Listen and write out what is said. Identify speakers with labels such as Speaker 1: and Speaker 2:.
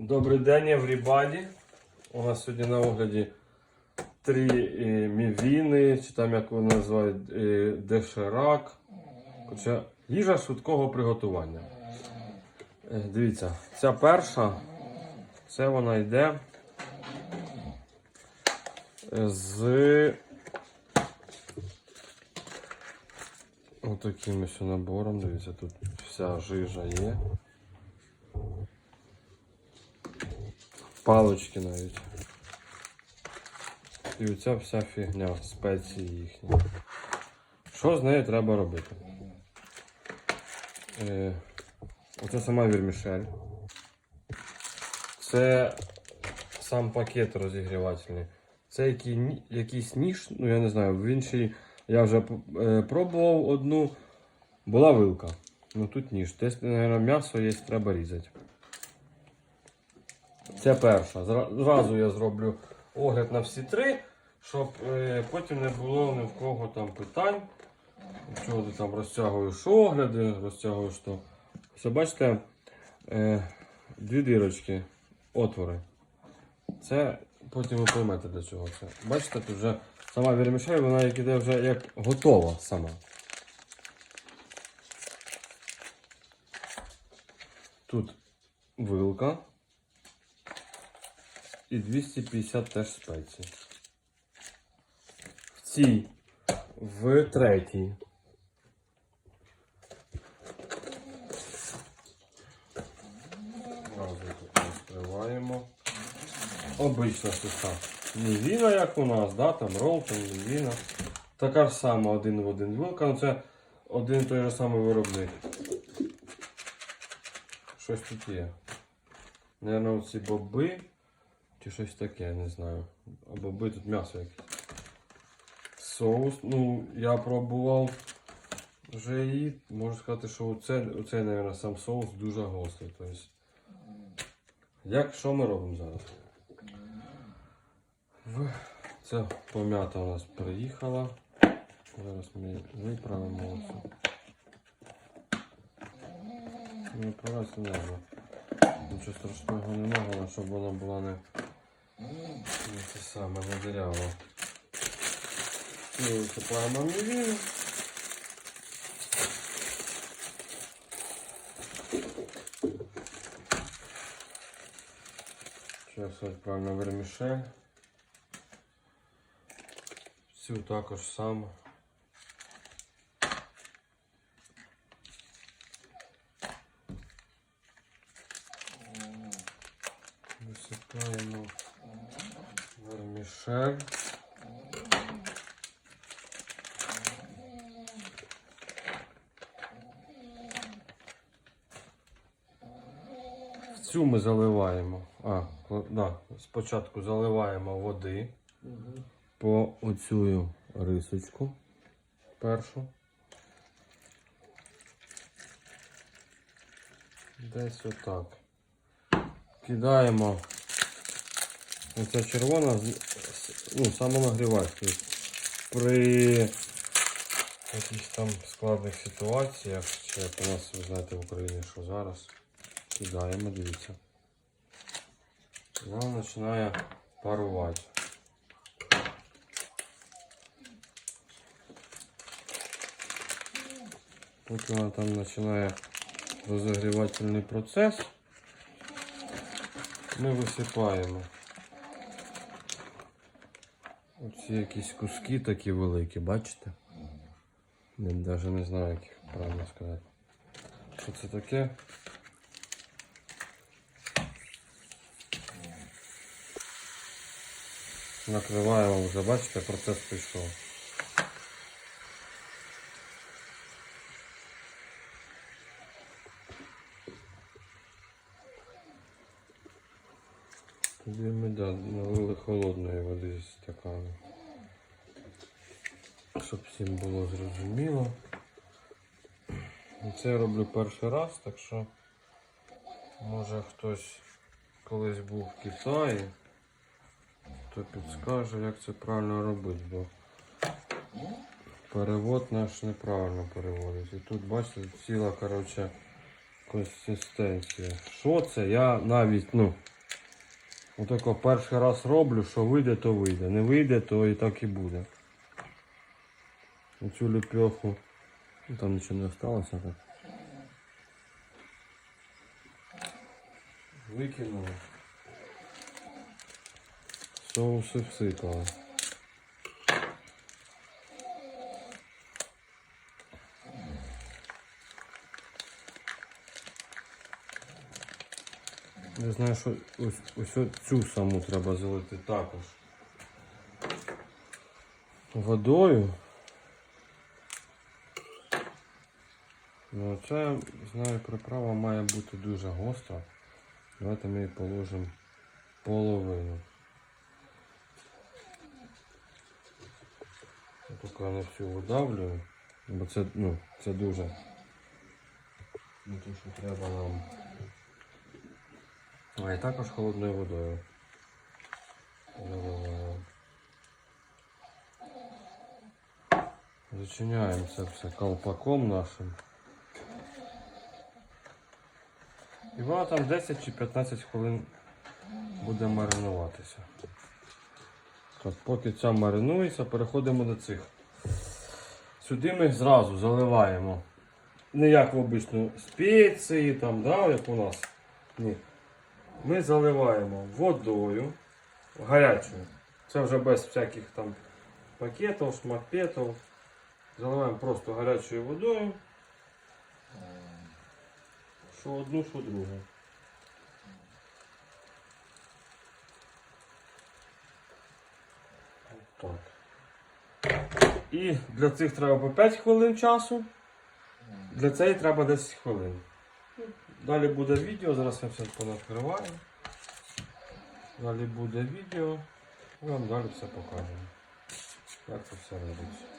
Speaker 1: Добрий день, everybody. У нас сьогодні на огляді три е, мівіни, чи там як вони називають е, деширак. Хоча їжа швидкого приготування. Е, дивіться, ця перша, це вона йде з отаким ось набором. Дивіться, тут вся жижа є. Палочки навіть. І оця вся фігня, спеції їхні. Що з нею треба робити? Е, оце сама вірмішель. Це сам пакет розігрівательний. Це який, якийсь ніж, ну я не знаю, в іншій я вже е, пробував одну, була вилка. Ну тут ніж. Десь, мабуть, м'ясо є, треба різати. Це перша. Зразу я зроблю огляд на всі три, щоб е, потім не було ні в кого там питань. Чого ти там розтягуєш огляди, розтягуєш то. Все, бачите, е, дві дірочки, отвори. Це потім ви поймете для чого це. Бачите, тут вже сама вірмішель, вона як іде вже як готова сама. Тут вилка і 250 теж спецій. В цій, в третій. Розкриваємо. Обична суха. Мівіна, як у нас, да? там ролтон, мівіна. Така ж сама один в один вилка, ну це один той же самий виробник. Щось тут є. Наверно, ці боби. Чи щось таке, не знаю. А боби тут м'ясо якесь. Соус. Ну, я пробував вже і можу сказати, що оце, оцей, мабуть, сам соус дуже гострий. Тобто, як що ми робимо зараз? Це пом'ята у нас приїхала. Зараз ми виправимо оце. Не вправляйся не. Нічого страшного немає, але щоб вона була не, не те саме, не дирява. І висипаємо мівіну. Зараз відправимо вермішель. Цю також само. Висипаємо В цю ми заливаємо. А, да, спочатку заливаємо води по оцю рисочку першу. Десь отак. Кидаємо оця червона, ну, самонагрівач. Тобто При якихось там складних ситуаціях, чи як у нас, ви знаєте, в Україні, що зараз, кидаємо, дивіться. Вона починає парувати. Поки вона там починає розогрівательний процес, ми висипаємо. Оці якісь куски такі великі, бачите? Я навіть не знаю, як їх правильно сказати. Що це таке? Накриваємо вже, бачите, процес пішов. Тоді ми да, налили холодної води з стакану. Щоб всім було зрозуміло. Це я роблю перший раз, так що може хтось колись був в Китаї, то підскаже, як це правильно робити, бо перевод наш неправильно переводить. І тут, бачите, ціла, коротше, консистенція. Що це? Я навіть, ну, отако перший раз роблю, що вийде, то вийде. Не вийде, то і так і буде. Оцю ліпьоху. Ну, там нічого не осталося так. Викинули. Соуси всипали. Я знаю, що ось, ось цю саму треба залити також водою. Ну, це, знаю, приправа має бути дуже гостра. Давайте ми її положимо половину. Я Поки не всю видавлюю, бо це, ну, це дуже. Ну, то, що треба нам. А і також холодною водою. Зачиняємо це все колпаком нашим. І вона там 10 чи 15 хвилин буде маринуватися. Так, поки ця маринується, переходимо до цих. Сюди ми зразу заливаємо. Не як в обичну спеції, там, да, як у нас. Ні. Ми заливаємо водою гарячою. Це вже без всяких там пакетів, шмакпетів. Заливаємо просто гарячою водою. Що одну, що другу. Так. І для цих треба по 5 хвилин часу. Для цієї треба 10 хвилин. Далі буде відео, зараз я все понакриваю. Далі буде відео. і вам далі все покажемо. Як це все робиться.